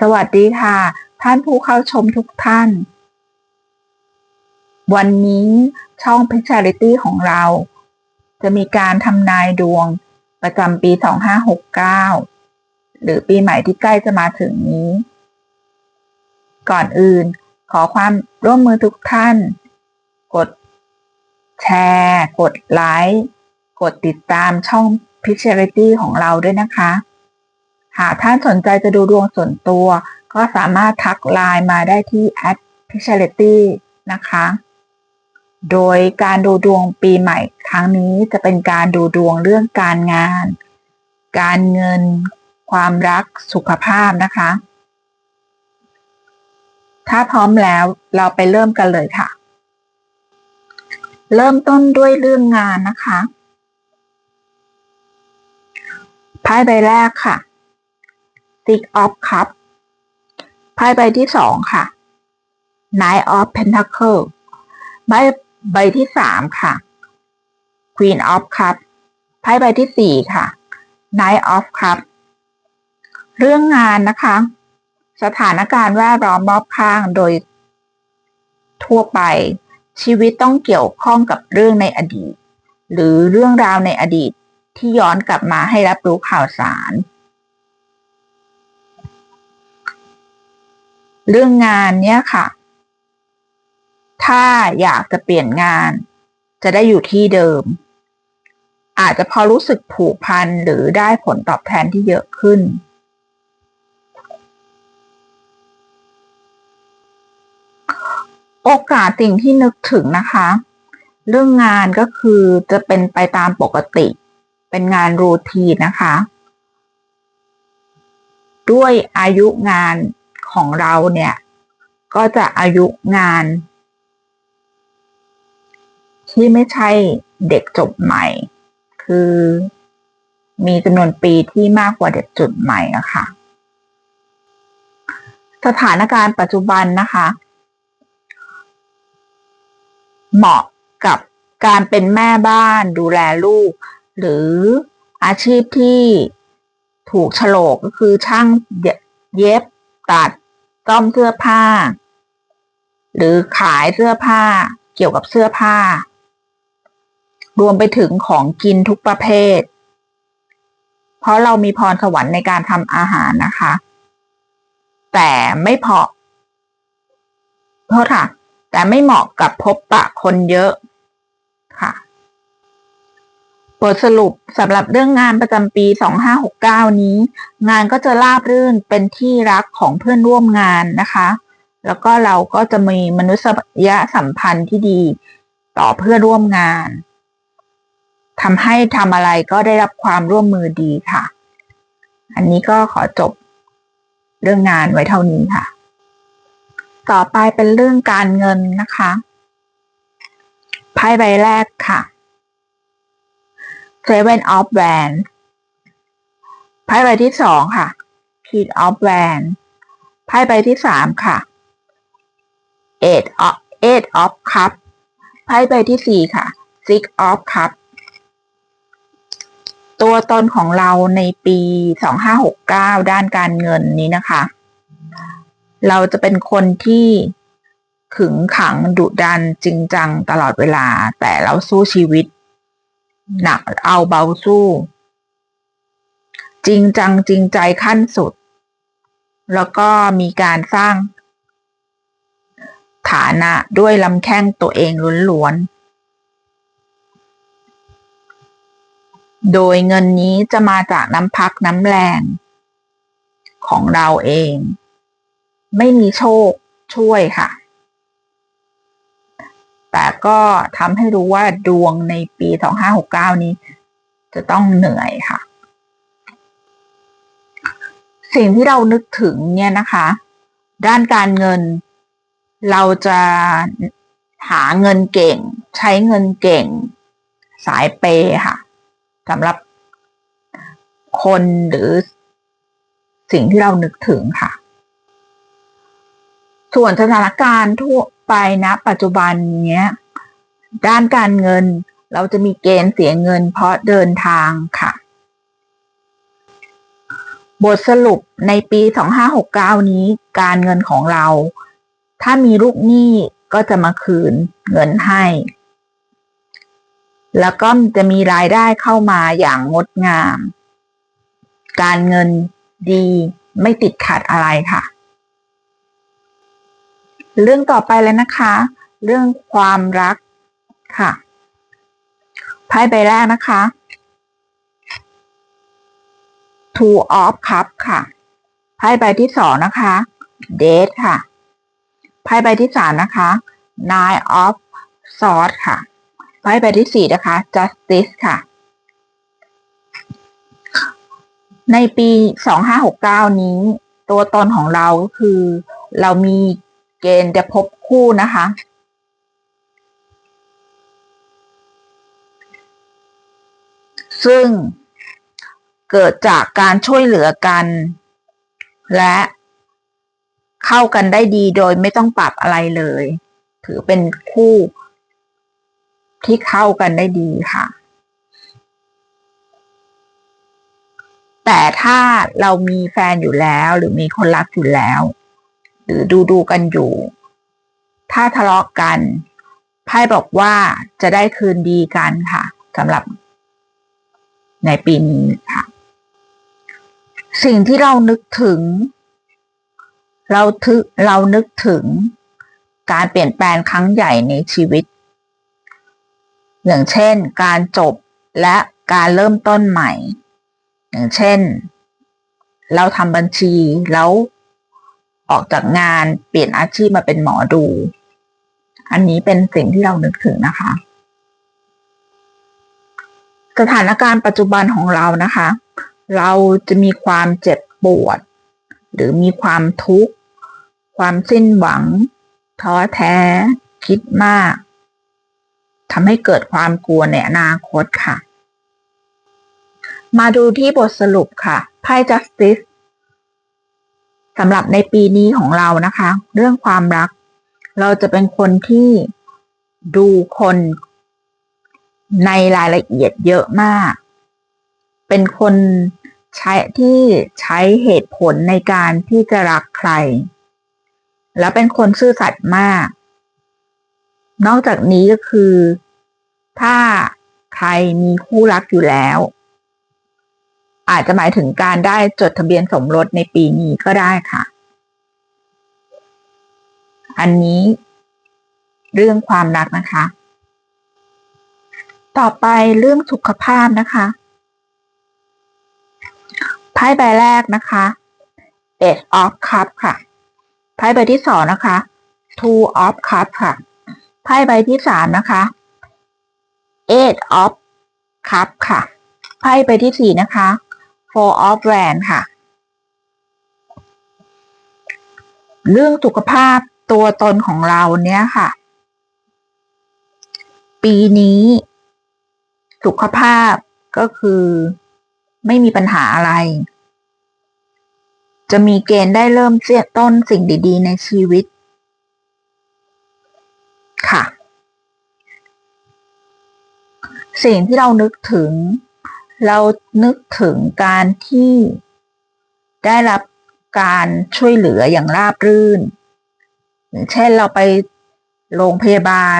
สวัสดีค่ะ ท่านผู้เข้าชมทุกท่าน วันนี้ช่อง p i c h a r i t y ของเรา จะมีการทำนายดวงประจำปี 2569 หรือปีใหม่ที่ใกล้จะมาถึงนี้ ก่อนอื่นขอความร่วมมือทุกท่าน กดแชร์ กดไลค์ กดติดตามช่อง p i c h a r i t y ของเราด้วยนะคะ หากท่านสนใจจะดูดวงส่วนตัว ก็สามารถทักไลน์มาได้ที่ at p i c h a r i t y นะคะ โดยการดูดวงปีใหม่ครั้งนี้จะเป็นการดูดวงเรื่องการงาน การเงิน ความรัก สุขภาพนะคะ ถ้าพร้อมแล้วเราไปเริ่มกันเลยค่ะ เริ่มต้นด้วยเรื่องงานนะคะไพ่ใบแรกค่ะ Six of Cup ไพ่ใบที่สองค่ะ Nine of Pentacle ใบใบที่สามค่ะ Queen of Cup ไพ่ใบที่สี่ค่ะ Nine of Cup เรื่องงานนะคะ สถานการณ์แวดล้อมรอบข้างโดยทั่วไป ชีวิตต้องเกี่ยวข้องกับเรื่องในอดีต หรือเรื่องราวในอดีตที่ย้อนกลับมาให้รับรู้ข่าวสาร เรื่องงานเนี้ยค่ะ ถ้าอยากจะเปลี่ยนงาน จะได้อยู่ที่เดิม อาจจะพอรู้สึกผูกพันหรือได้ผลตอบแทนที่เยอะขึ้น โอกาสสิ่งที่นึกถึงนะคะ เรื่องงานก็คือจะเป็นไปตามปกติ เป็นงานรูทีนนะคะ ด้วยอายุงาน ของเราเนี่ย ก็จะอายุงาน ที่ไม่ใช่เด็กจบใหม่ คือมีจำนวนปีที่มากกว่าเด็กจบใหม่นะคะสถานการณ์ปัจจุบันนะคะ เหมาะกับการเป็นแม่บ้านดูแลลูก หรืออาชีพที่ถูกฉลกก็คือช่างเย็บตัด ซ่อมเสื้อผ้า หรือขายเสื้อผ้าเกี่ยวกับเสื้อผ้า รวมไปถึงของกินทุกประเภท เพราะเรามีพรสวรรค์ในการทำอาหารนะคะ แต่ไม่พอโทษค่ะ แต่ไม่เหมาะกับพบปะคนเยอะค่ะ บทสรุปสำหรับเรื่องงานประจำปี 2569 นี้ งานก็จะราบรื่นเป็นที่รักของเพื่อนร่วมงานนะคะ แล้วก็เราก็จะมีมนุษยสัมพันธ์ที่ดีต่อเพื่อนร่วมงานทำให้ทำอะไรก็ได้รับความร่วมมือดีค่ะ อันนี้ก็ขอจบเรื่องงานไว้เท่านี้ค่ะ ต่อไปเป็นเรื่องการเงินนะคะ ไพ่ใบแรกค่ะ Seven of Wands ไพ่ใบที่สองค่ะ King of Wands ไพ่ใบที่สามค่ะ Eight of Eight of Cup ไพ่ใบที่สี่ค่ะ Six of Cup ตัวตนของเราในปี2569ด้านการเงินนี้นะคะ เราจะเป็นคนที่ขึงขังดุดันจริงจังตลอดเวลา แต่เราสู้ชีวิต หนักเอาเบาสู้ จริงจังจริงใจขั้นสุด แล้วก็มีการสร้าง ฐานะด้วยลำแข้งตัวเองล้วนๆ โดยเงินนี้จะมาจากน้ำพักน้ำแรงของเราเอง ไม่มีโชคช่วยค่ะ แต่ก็ทำให้รู้ว่าดวงในปี 2569 นี้ จะต้องเหนื่อยค่ะ สิ่งที่เรานึกถึงเนี่ยนะคะ ด้านการเงิน เราจะหาเงินเก่ง ใช้เงินเก่ง สายเปค่ะสำหรับคนหรือสิ่งที่เรานึกถึงค่ะ ส่วนสถานการณ์ทั่ว ไปนะปัจจุบันเนี้ยด้านการเงินเราจะมีเกณฑ์เสียเงินเพราะเดินทางค่ะ บทสรุปในปี 2569 นี้การเงินของเรา ถ้ามีลูกหนี้ก็จะมาคืนเงินให้ แล้วก็จะมีรายได้เข้ามาอย่างงดงาม การเงินดีไม่ติดขัดอะไรค่ะ เรื่องต่อไปแล้วนะคะ เรื่องความรักค่ะไพ่ใบแรกนะคะ two of cup ค่ะไพ่ใบที่สองนะคะ date ค่ะไพ่ใบที่สามนะคะ nine of swords ค่ะไพ่ใบที่สี่นะคะ justice ค่ะ ในปี2569นี้ ตัวตนของเราก็คือ เรามี เกณฑ์จะพบคู่นะคะ ซึ่งเกิดจากการช่วยเหลือกัน และเข้ากันได้ดีโดยไม่ต้องปรับอะไรเลย ถือเป็นคู่ที่เข้ากันได้ดีค่ะ แต่ถ้าเรามีแฟนอยู่แล้วหรือมีคนรักอยู่แล้ว หรือดูดูกันอยู่ ถ้าทะเลาะกันไพ่บอกว่าจะได้คืนดีกันค่ะสำหรับ ในปีนี้ค่ะ สิ่งที่เรานึกถึง เราทึเรานึกถึงการเปลี่ยนแปลงครั้งใหญ่ในชีวิต อย่างเช่น การจบและการเริ่มต้นใหม่ อย่างเช่น เราทำบัญชีแล้ว ออกจากงานเปลี่ยนอาชีพมาเป็นหมอดู อันนี้เป็นสิ่งที่เรานึกถึงนะคะ สถานการณ์ปัจจุบันของเรานะคะ เราจะมีความเจ็บปวด หรือมีความทุกข์ ความสิ้นหวัง ท้อแท้ คิดมากทำให้เกิดความกลัวในอนาคตค่ะ มาดูที่บทสรุปค่ะไพ่ justice สำหรับในปีนี้ของเรานะคะ เรื่องความรัก เราจะเป็นคนที่ดูคนในรายละเอียดเยอะมาก เป็นคนใช้ที่ใช้เหตุผลในการที่จะรักใคร แล้วเป็นคนซื่อสัตย์มาก นอกจากนี้ก็คือ ถ้าใครมีคู่รักอยู่แล้ว อาจจะหมายถึงการได้จดทะเบียนสมรสในปีนี้ก็ได้ค่ะ อันนี้เรื่องความรักนะคะ ต่อไปเรื่องสุขภาพนะคะไพ่ใบแรกนะคะ Eight of Cup ค่ะไพ่ใบที่สองนะคะ Two of Cup ค่ะไพ่ใบที่สามนะคะ Eight of Cup ค่ะไพ่ใบที่สี่นะคะ Four of Wands ค่ะ เรื่องสุขภาพตัวตนของเราเนี้ยค่ะ ปีนี้ สุขภาพก็คือไม่มีปัญหาอะไร จะมีเกณฑ์ได้เริ่มเสียต้นสิ่งดีๆ ในชีวิต ค่ะ สิ่งที่เรานึกถึง เรานึกถึงการที่ได้รับการช่วยเหลืออย่างราบรื่น เช่นเราไปโรงพยาบาล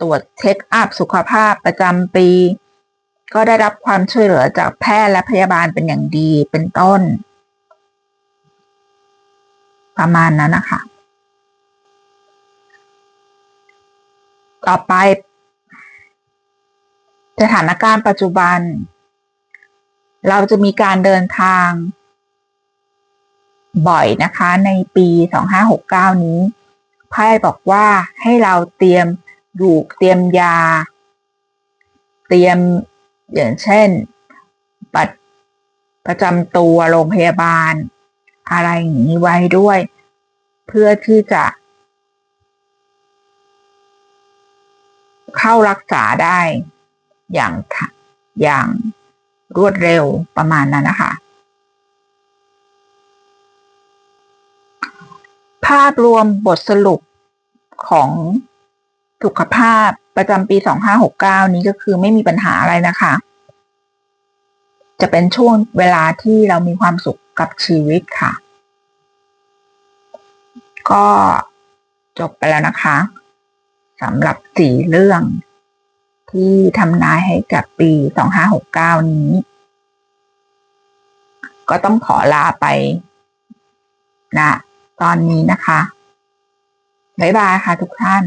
ตรวจเช็คอัพสุขภาพประจำปี ก็ได้รับความช่วยเหลือจากแพทย์และพยาบาลเป็นอย่างดีเป็นต้น ประมาณนั้นนะคะ ต่อไป สถานการณ์ปัจจุบัน เราจะมีการเดินทางบ่อยนะคะในปี 2569 นี้ไพ่บอกว่าให้เราเตรียมดูกเตรียมยา เตรียมอย่างเช่นบัตรประจำตัวโรงพยาบาล อะไรอย่างนี้ไว้ด้วย เพื่อที่จะ เข้ารักษาได้อย่างอย่าง รวดเร็วประมาณนั้นนะคะ ภาพรวมบทสรุปของสุขภาพประจำปี 2569 นี้ก็คือไม่มีปัญหาอะไรนะคะ จะเป็นช่วงเวลาที่เรามีความสุขกับชีวิตค่ะ ก็จบไปแล้วนะคะสำหรับสี่เรื่อง ที่ทำนายให้กับปีสองห้าหกเก้านี้ ก็ต้องขอลาไปนะตอนนี้นะคะ บ๊ายบายค่ะทุกท่าน